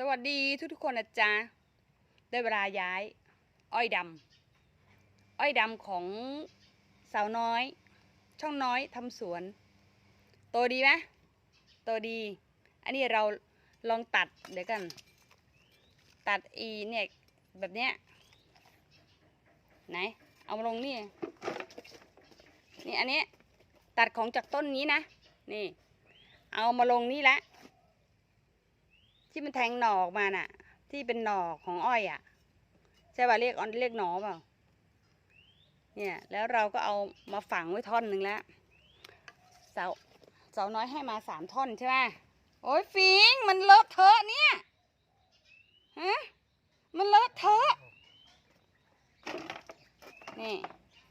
สวัสดีทุกทุกๆคนนะจ๊ะได้เวลาย้าย อ้อยดำอ้อยดำของสาวน้อย ช่องน้อยทำสวนโตดีไหมโตดี อันนี้เราลองตัดเดี๋ยวกัน ตัดอีเนี่ย แบบเนี้ยไหน เอามาลงนี่ นี่อันนี้ตัดของจากต้นนี้นะ นี่ เอามาลงนี่ละ ที่มันแทงหน่อออกมาน่ะ ที่เป็นหน่อของอ้อยอะใช่ป่ะเรียกออนเรียกหนอเปล่าเนี่ย แล้วเราก็เอามาฝังไว้ท่อนหนึ่งแล้วเสาเสาน้อยให้มาสามท่อนใช่ไหมโอ้ยฟิงมันเลอะเทอะเนี่ยฮะมันเลอะเทอะนี่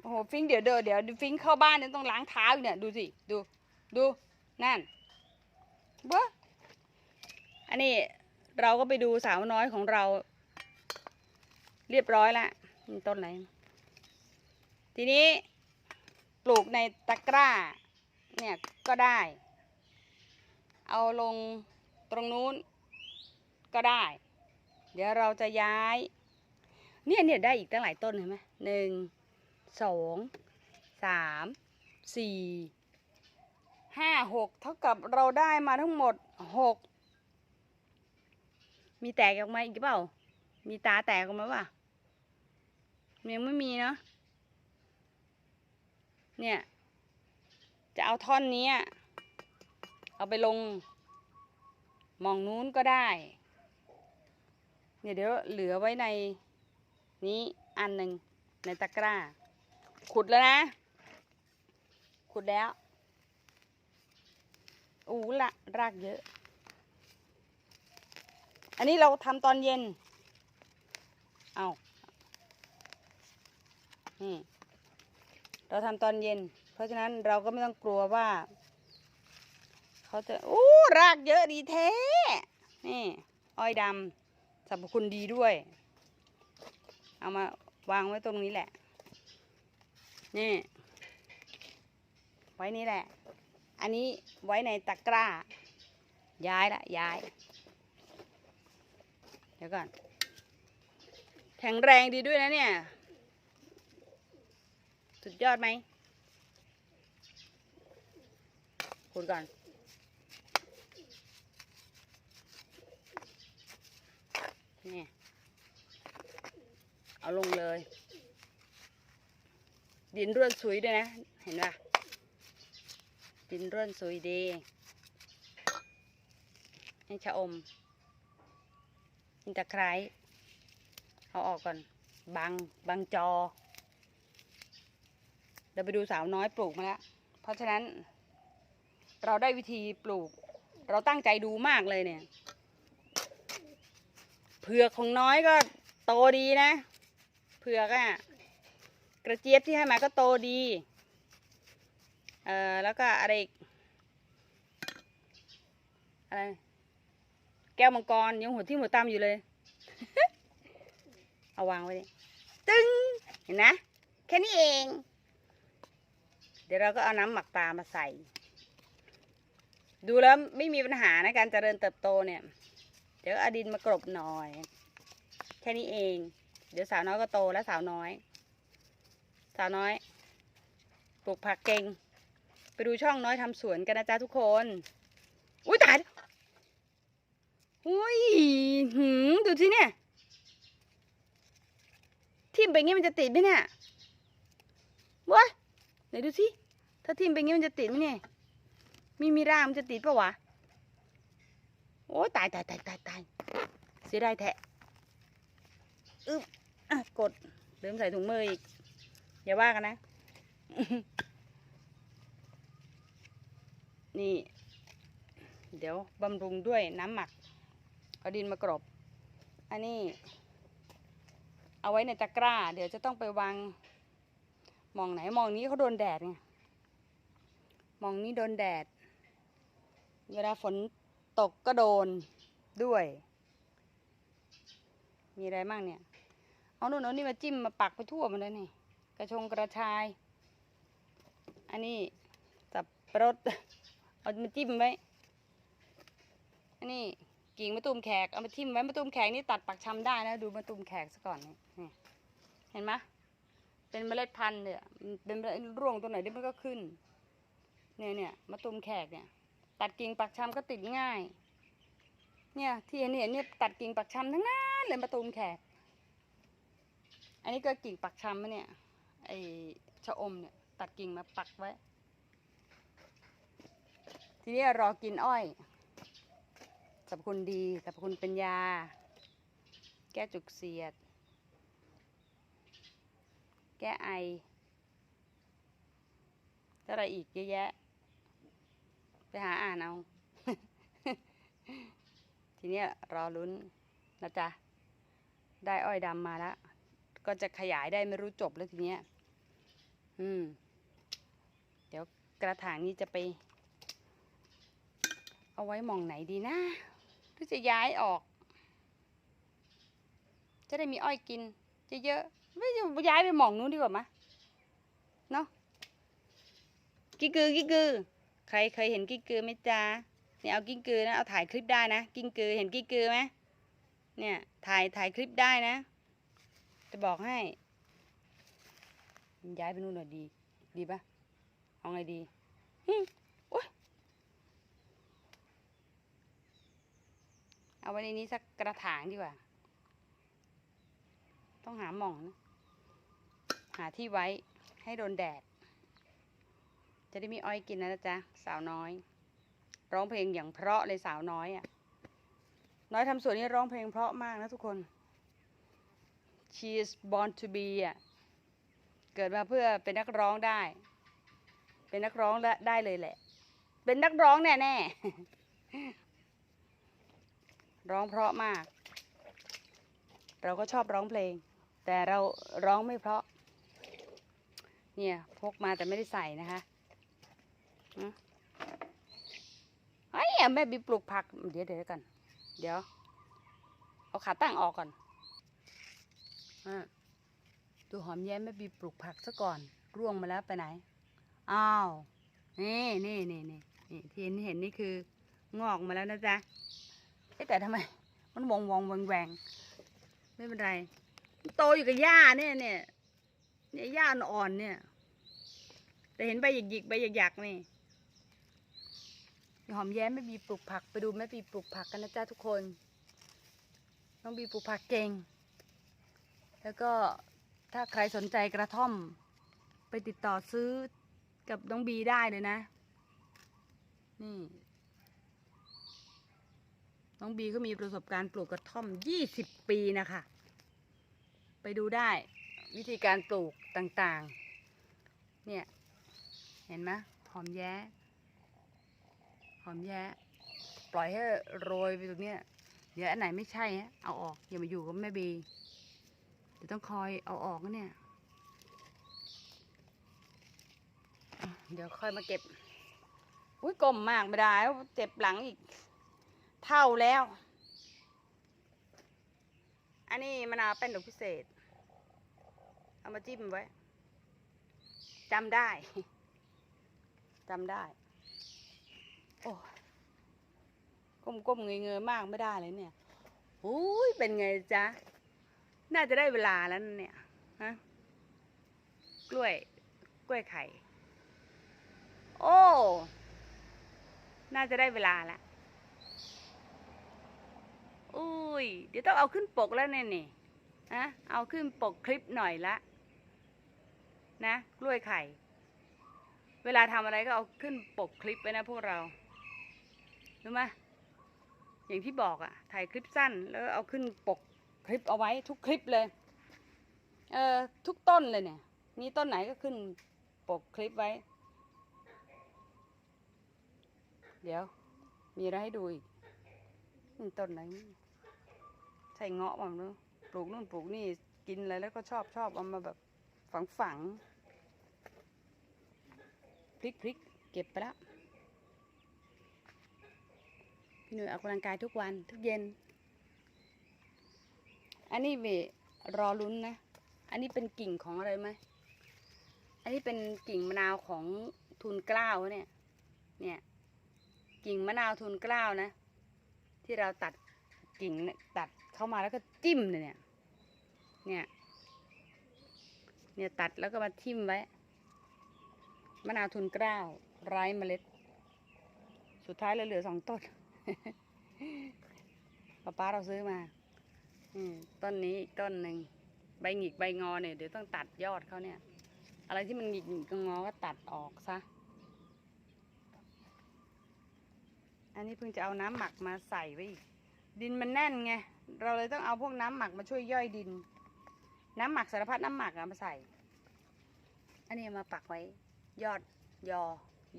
โอ้โหฟิงเดี๋ยวเดี๋ยวเดี๋ยวฟิงเข้าบ้านเนี่ยต้องล้างเท้าอีกเนี่ยดูสิดูดูนั่นเบ้ออันนี้ เราก็ไปดูสาวน้อยของเรา เรียบร้อยแล้วต้นไหน ทีนี้ปลูกในตะกร้า เนี่ยก็ได้ เอาลงตรงนู้นก็ได้ เดี๋ยวเราจะย้าย เนี่ยเนี่ยได้อีกตั้งหลายต้นเห็นไหมหนึ่งสองสามสี่ห้าหกเท่ากับเราได้มาทั้งหมดหก มีแตกออกมาอีกเปล่า มีตาแตกออกมาป่ะยังไม่มีเนาะ เนี่ย จะเอาท่อนนี้ เอาไปลง มองนู้นก็ได้ เนี่ยเดี๋ยวเหลือไว้ในนี้อันหนึ่งในตะกร้า ขุดแล้วนะ ขุดแล้ว อู้ละรากเยอะ อันนี้เราทำตอนเย็น เอานี่เราทำตอนเย็น เพราะฉะนั้นเราก็ไม่ต้องกลัวว่า เขาจะโอ้รากเยอะดีแท้ นี่ อ้อยดำสรรพคุณดีด้วย เอามาวางไว้ตรงนี้แหละ นี่ ไว้นี่แหละ อันนี้ไว้ในตะกร้า ย้ายละย้าย เดี๋ยวก่อน แข็งแรงดีด้วยนะเนี่ย สุดยอดไหมคุณก่อนนี่เอาลงเลย ดินร่วนสุยด้วยนะ เห็นปะดินร่วนสุยดี ให้ชะอม ตะไคร้เอาออกก่อนบังบังจอ เดี๋ยวไปดูสาวน้อยปลูกมาแล้ว เพราะฉะนั้น เราได้วิธีปลูก เราตั้งใจดูมากเลยเนี่ยเผือกของน้อยก็โตดีนะเผือกอะกระเจี๊ยบที่ให้มาก็โตดี เอ่อแล้วก็อะไรอะไร ก้วมังกรยังหัวที่หัวตามอยู่เลย เอาวางไว้ดิตึงเห็นนะแค่นี้เอง เดี๋ยวเราก็เอาน้ำหมักปลามาใส่ ดูแล้วไม่มีปัญหานะการเจริญเติบโตเนี่ย เดี๋ยวเอาดินมากรบหน่อย แค่นี้เอง เดี๋ยวสาวน้อยก็โตแล้วสาวน้อย สาวน้อยปลูกผักเก่ง ไปดูช่องน้อยทำสวนกันนะจ๊ะทุกคน อุ้ยตาย อุ้ยหืมดูสิเนี่ยทิ่มไปงี้มันจะติดไหมเนี่ยว้าไหนดูสิถ้าทิ่มไปงี้มันจะติดไหมเนี่ยมีมีรางมันจะติดปะวะโอ้ยตายตายตายตายตายเสียดายแทะอึ๊บอะกดเริ่มใส่ถุงมืออีก อย่าว่ากันนะ นี่ เดี๋ยวบำรุงด้วยน้ำหมัก เอาดินมากรบ อันนี้เอาไว้ในตะกร้า เดี๋ยวจะต้องไปวางมองไหนมองนี้เขาโดนแดดไงมองนี้โดนแดด เวลาฝนตกก็โดนด้วย มีอะไรบ้างเนี่ย เอานู่นเอานี่มาจิ้มมาปักไปทั่วมันเลยนี่ กระชงกระชาย อันนี้สับปะรดเอามาจิ้มไว้ อันนี้ กิ่งมะตูมแขกเอามาทิ่มไว้มะตูมแขกนี่ตัดปักชำได้นะดูมะตูมแขกซะก่อนนี่เห็นไหมเป็นเมล็ดพันธุ์เนี่ยเป็นร่วงตัวไหนเดี๋ยวมันก็ขึ้น เนี่ยเนี่ยมะตูมแขกเนี่ย ตัดกิ่งปักชำก็ติดง่าย เนี่ยที่เห็นเห็นเนี่ยตัดกิ่งปักชำทั้งนั้นเลยมะตูมแขก อันนี้ก็กิ่งปักชำมะเนี่ยไอชะอมเนี่ย ตัดกิ่งมาปักไว้ ทีนี้รอกินอ้อย สรรพคุณดีสรรพคุณเป็นยา แก้จุกเสียด แก้ไออะไรอีกเยอะแยะ ไปหาอ่านเอา ทีเนี้ยรอลุ้นนะจ๊ะ ได้อ้อยดำมาแล้ว ก็จะขยายได้ไม่รู้จบแล้วทีเนี้ย อืม เดี๋ยวกระถางนี้จะไป เอาไว้มองไหนดีนะ หรือจะย้ายออก จะได้มีอ้อยกินเยอะๆไม่จะย้ายไปหมองนู้นดีกว่ามะเนาะกิ้งกือกิ้งกือ ใครเคยเห็นกิ้งกือไหมจ๊ะเนี่ยเอากิ้งกือนะเอาถ่ายคลิปได้นะกิ้งกือเห็นกิ้งกือไหมเนี่ยถ่ายถ่ายคลิปได้นะ จะบอกให้ ย้ายไปนู่นหน่อยดี ดีปะเอาไงดีหึโอ๊ย เอาไว้ในนี้สักกระถางดีกว่า ต้องหาหม่องนะ หาที่ไว้ให้โดนแดด จะได้มีอ้อยกินนะจ๊ะ สาวน้อย ร้องเพลงอย่างเพราะเลยสาวน้อยอะ น้อยทำสวนนี่ร้องเพลงเพราะมากนะทุกคน she is born to be อะ เกิดมาเพื่อเป็นนักร้องได้ เป็นนักร้องและได้เลยแหละ เป็นนักร้องแน่แน่ ร้องเพราะมาก เราก็ชอบร้องเพลง แต่เราร้องไม่เพราะ เนี่ยพกมาแต่ไม่ได้ใส่นะคะอืมไอ้ยแม่บีปลูกผัก เดี๋ยวเดี๋ยวกัน เดี๋ยว เอาขาตั้งออกก่อนอดูหอมแย้มแม่บีปลูกผักซะก่อน ร่วงมาแล้วไปไหน อ้าว นี่นี่นี่นี่นี่ที่เห็นเห็นนี่คืองอกมาแล้วนะจ๊ะ แต่ทำไม มันวงวงแหวงแหวงไม่เป็นไรโตอยู่กับหญ้าเนี่ยเนี่ยเนี่ยหญ้าอ่อนเนี่ย แต่เห็นใบหยิกหยิกใบหยักหยักนี่หอมแย้มแม่บีปลูกผักไปดูแม่บีปลูกผักกันนะจ๊ะทุกคนน้องบีปลูกผักเก่ง แล้วก็ถ้าใครสนใจกระท่อม ไปติดต่อซื้อกับน้องบีได้เลยนะ นี่ น้องบีก็มีประสบการณ์ปลูกกระท่อมยี่สิบปีนะคะ ไปดูได้วิธีการปลูกต่างๆ เนี่ย เห็นไหมหอมแย้หอมแย้ปล่อยให้โรยไปตรงเนี้ยเดี๋ยวอันไหนไม่ใช่ฮะเอาออก อย่ามาอยู่กับแม่บีเดี๋ยวต้องคอยเอาออกนะเนี่ย เดี๋ยวค่อยมาเก็บ อุ้ยกลมมากไม่ได้เจ็บหลังอีก เท่าแล้ว อันนี้มะนาวเป็นดอกพิเศษ เอามาจิ้มไว้จำได้จำได้ โอ้ก้มๆเงยๆมากไม่ได้เลยเนี่ยอุ้ยเป็นไงจ๊ะ น่าจะได้เวลาแล้วเนี่ยฮะกล้วย กล้วยไข่ โอ้ น่าจะได้เวลาละ อุ้ย เดี๋ยวต้องเอาขึ้นปกแล้วเนี่ยนี่ฮะเอาขึ้นปกคลิปหน่อยละนะกล้วยไข่ เวลาทำอะไรก็เอาขึ้นปกคลิปไว้นะพวกเรารู้ไหมอย่างที่บอกอะถ่ายคลิปสั้น แล้วเอาขึ้นปกคลิปเอาไว้ทุกคลิปเลย เออทุกต้นเลยเนี่ย มีต้นไหนก็ขึ้นปกคลิปไว้ เดี๋ยว มีอะไรให้ดูอีก ต้นไหนใช่เงาะมั้งเนอะปลูกนู่นปลูกนี่กินอะไรแล้วก็ชอบชอบเอามาแบบฝังฝังพลิกพลิกเก็บไปแล้วพี่หนุ่ยออกกำลังกายทุกวันทุกเย็น อันนี้เวรอลุ้นนะ อันนี้เป็นกิ่งของอะไรไหม อันนี้เป็นกิ่งมะนาวของทุนกล้าวเนี่ย เนี่ย กิ่งมะนาวทุนกล้าวนะ ที่เราตัดกิ่งตัดเข้ามาแล้วก็จิ้มเลยเนี่ย เนี่ย เนี่ยตัดแล้วก็มาทิ่มไว้มะนาวทุนกล้าวไร้เมล็ด สุดท้ายเราเหลือสองต้นป้าป้าเราซื้อมาต้นนี้อีกต้นหนึ่งใบหงิกใบงอเนี่ยเดี๋ยวต้องตัดยอดเขาเนี่ย อะไรที่มันหงิกหงิกงอก็ตัดออกซะ อันนี้เพิ่งจะเอาน้ำหมักมาใส่ไว้อีก ดินมันแน่นไง เราเลยต้องเอาพวกน้ำหมักมาช่วยย่อยดิน น้ำหมักสารพัดน้ำหมักอะมาใส่ อันนี้มาปักไว้ ยอดยอ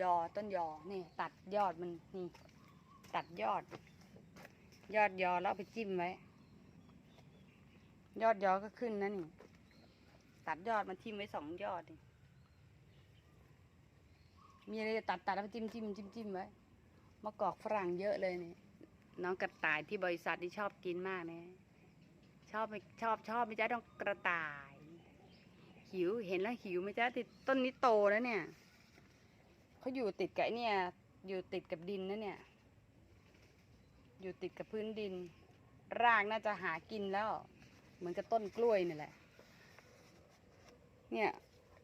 ยอต้นยอนี่ตัดยอดมันนี่ ตัดยอด ยอดยอแล้วไปจิ้มไว้ ยอดยอก็ขึ้นนะนี่ ตัดยอดมาทิ่มไว้สองยอดนี่มีอะไรตัดตัดแล้วไปจิ้มจิ้มจิ้มจิ้มไว้ มะกอกฝรั่งเยอะเลยนี่น้องกระต่ายที่บริษัทที่ชอบกินมากนะชอบไหมชอบชอบไหมจ๊ะน้องกระต่าย หิวเห็นแล้วหิวไหมจ๊ะติดต้นนี้โตแล้วเนี่ยเขาอยู่ติดกับเนี่ย อยู่ติดกับดินนะเนี่ย อยู่ติดกับพื้นดิน รากน่าจะหากินแล้ว เหมือนกับต้นกล้วยนี่แหละ เนี่ย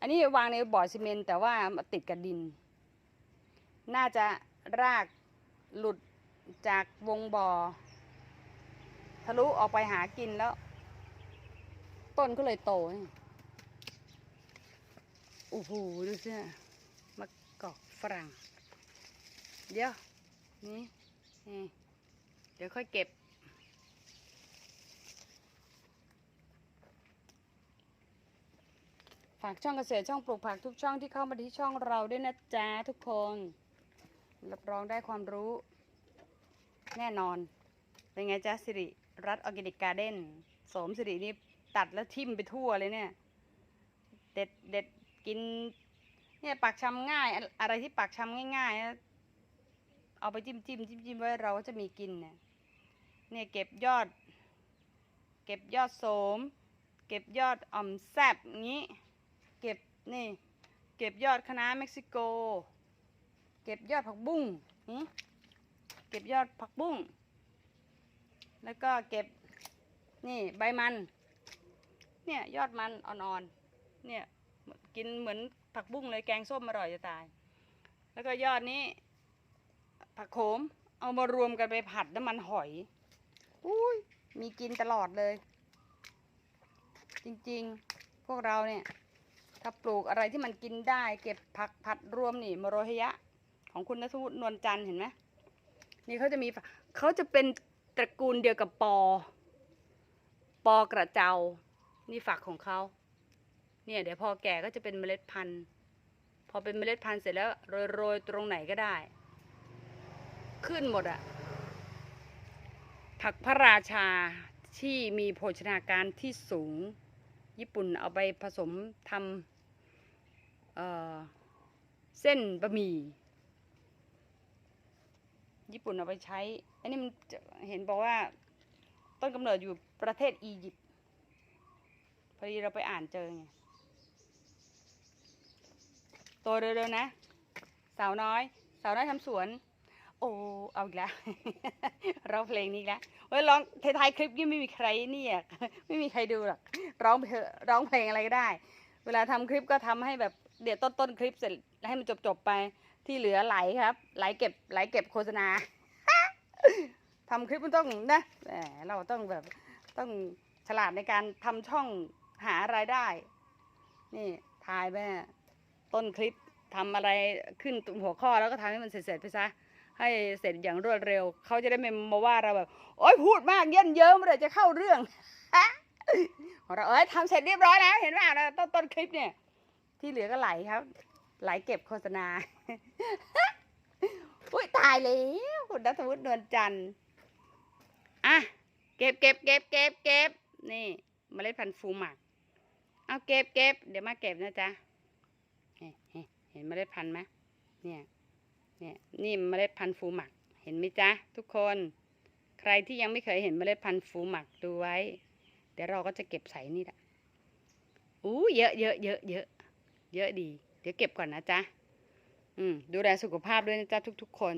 อันนี้วางในบ่อซีเมนต์แต่ว่ามาติดกับดิน น่าจะราก หลุดจากวงบ่อ ทะลุออกไปหากินแล้ว ต้นก็เลยโตนี่โอ้โหดูสิมะกอกฝรั่ง เดี๋ยว นี่นี่ เดี๋ยวค่อยเก็บ ฝากช่องเกษตรช่องปลูกผักทุกช่องที่เข้ามาที่ช่องเราด้วยนะจ๊ะทุกคน รับรองได้ความรู้ แน่นอน เป็นไงจ๊ะสิริรัตออร์แกนิกการ์เด้นสมสิรินี่ตัดแล้วทิ่มไปทั่วเลยเนี่ย เด็ดเด็ดกิน เนี่ยปักชำง่าย อะไรที่ปักชำง่ายๆ เอาไปจิ้มจิ้มจิ้มจิ้มไว้เราก็จะมีกินเนี่ย เนี่ยเก็บยอด เก็บยอดโสม เก็บยอดอ่อมแซบงนี้ เก็บนี่ เก็บยอดคะน้าเม็กซิโก เก็บยอดผักบุ้งเก็บยอดผักบุ้ง แล้วก็เก็บนี่ใบมัน เนี่ยยอดมันอ่อนๆ เนี่ยกินเหมือนผักบุ้งเลยแกงส้มอร่อยจะตาย แล้วก็ยอดนี้ ผักโขมเอามารวมกันไปผัดน้ำมันหอย อุ้ยมีกินตลอดเลย จริงๆ พวกเราเนี่ย ถ้าปลูกอะไรที่มันกินได้ เก็บผักผัดรวมนี่มโรหยะ ของคุณนัทวุฒินวลจันทร์เห็นไหมนี่เขาจะมีฝเขาจะเป็นตระกูลเดียวกับปอ ปอกระเจ้านี่ฝักของเขาเนี่ยเดี๋ยวพอแก่ก็จะเป็นเมล็ดพันธุ์ พอเป็นเมล็ดพันธุ์เสร็จแล้วโรยโรยตรงไหนก็ได้ ขึ้นหมดอะผักพระราชาที่มีโภชนาการที่สูง ญี่ปุ่นเอาไปผสมทำเเส้นบะหมี่ ญี่ปุ่นเอาไปใช้ อันนี้มันเห็นบอกว่าต้นกำเนิดอยู่ประเทศอียิปต์พอดีเราไปอ่านเจอไงโตเร็วๆนะ สาวน้อย สาวน้อยทำสวน โอ้เอาอีกแล้วร้องเพลงนี้แล้วเฮ้ยร้องท้ายคลิปนี่ไม่มีใครเนี่ยไม่มีใครดูหรอกร้องเถอะร้องเพลงอะไรก็ได้ เวลาทำคลิปก็ทำให้แบบเดี๋ยวต้นต้นๆคลิปเสร็จแล้วให้มันจบจบๆไป ที่เหลือไหลครับ ไหลเก็บไหลเก็บโฆษณาทำคลิปมันต้องนะเราต้องแบบต้องฉลาดในการทำช่องหารายได้ นี่ทายแม่ต้นคลิปทำอะไรขึ้นหัวข้อแล้วก็ทำให้มันเสร็จๆไปซะให้เสร็จอย่างรวดเร็ว เขาจะได้ไม่มาว่าเราแบบ โอ๊ยพูดมากเย็นเยิ้มเมื่อไหรจะเข้าเรื่องของเราเอ้ยทำเสร็จเรียบร้อยแล้วเห็นว่าต้นต้นคลิปเนี่ย ที่เหลือก็ไหลครับ ไหลเก็บโฆษณา อุ้ยตายแล้วคุณนัทวุฒินวลจันทร์อะเก็บเก็บเก็บเก็บเก็บนี่เมล็ดพันธุ์ฟูหมัก เอาเก็บเก็บเดี๋ยวมาเก็บนะจ๊ะเห็นเห็นเมล็ดพันธุ์ไหมเนี่ยเนี่ยนี่เมล็ดพันธุ์ฟูหมัก เห็นไหมจ๊ะทุกคน ใครที่ยังไม่เคยเห็นเมล็ดพันธุ์ฟูหมักดูไว้ เดี๋ยวเราก็จะเก็บใส่นี่แหละอู้เยอะเยอะเยอะเยอะเยอะดี เดี๋ยวเก็บก่อนนะจ๊ะอืมดูแลสุขภาพด้วยนะจ๊ะทุก ๆ คน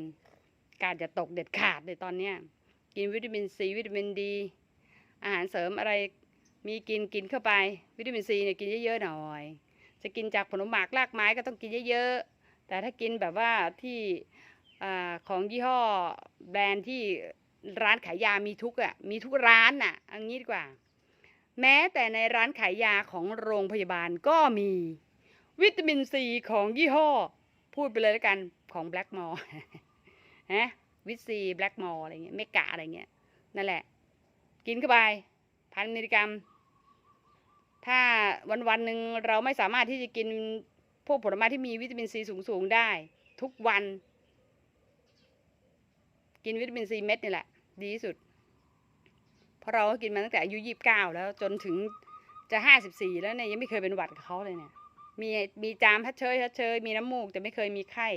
การจะตกเด็ดขาดเลยตอนเนี้ยกินวิตามินซีวิตามินดี อาหารเสริมอะไรมีกินกินเข้าไป วิตามินซีเนี่ยกินเยอะๆหน่อย จะกินจากผลหมากรากไม้ก็ต้องกินเยอะๆ แต่ถ้ากินแบบว่าที่อของยี่ห้อแบรนด์ที่ร้านขายยามีทุกอะมีทุกร้านน่ะอันนี้ดีกว่า แม้แต่ในร้านขายยาของโรงพยาบาลก็มี วิตามินซีของยี่ห้อ พูดไปเลยแล้วกันของแบล็กมอร์ฮะวิตซีแบล็กมอร์อะไรเงี้ยเมกะอะไรเงี้ยนั่นแหละ กินเข้าไปพันมิลลิกรัม ถ้าวันวันหนึ่งเราไม่สามารถที่จะกินพวกผลไม้ที่มีวิตามินซีสูงๆได้ ทุกวัน กินวิตามินซีเม็ดนี่แหละ ดีที่สุด เพราะเราก็กินมาตั้งแต่อายุยี่สิบเก้าแล้วจนถึงจะห้าสิบสี่แล้วเนี่ยยังไม่เคยเป็นหวัดกับเขาเลยเนี่ย มีมีจามฮัดเชยฮัดเชยมีน้ำมูกแต่ไม่เคยมีไข้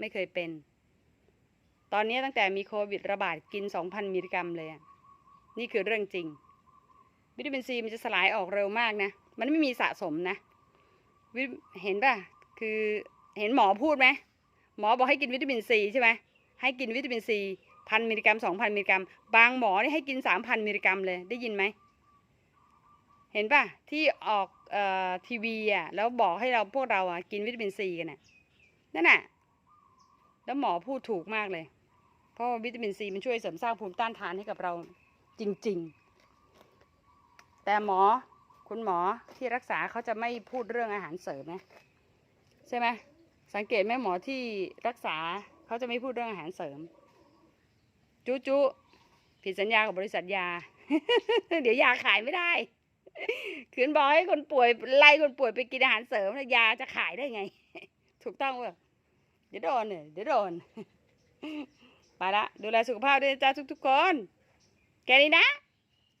ไม่เคยเป็น ตอนนี้ตั้งแต่มีโควิดระบาดกินสองพันมิลลิกรัมเลยนี่คือเรื่องจริง วิตามินซีมันจะสลายออกเร็วมากนะ มันไม่มีสะสมนะเห็นป่ะ คือเห็นหมอพูดไหมหมอบอกให้กินวิตามินซีใช่ไหมให้กินวิตามินซีพันมิลลิกรัมสองพันมิลลิกรัม บางหมอนี่ให้กินสามพันมิลลิกรัมเลยได้ยินไหม เห็นป่ะ ที่ออก ทีวีอะแล้วบอกให้เราพวกเราอะกินวิตามินซีกันน่ะนั่นน่ะแล้วหมอพูดถูกมากเลย เพราะว่าวิตามินซีมันช่วยเสริมสร้างภูมิต้านทานให้กับเราจริง ๆ แต่หมอคุณหมอที่รักษาเขาจะไม่พูดเรื่องอาหารเสริมนะใช่ไหมสังเกตไหมหมอที่รักษาเขาจะไม่พูดเรื่องอาหารเสริม จุจุผิดสัญญากับบริษัทยา เดี๋ยวยาขายไม่ได้ ขืนบอกให้คนป่วยไล่คนป่วยไปกินอาหารเสริมแล้วยาจะขายได้ไง ถูกต้องเปล่าเดี๋ยวโดนเนี่ยเดี๋ยวโดนไปละดูแลสุขภาพด้วยนะจ้าทุกๆคน แกนี้นะ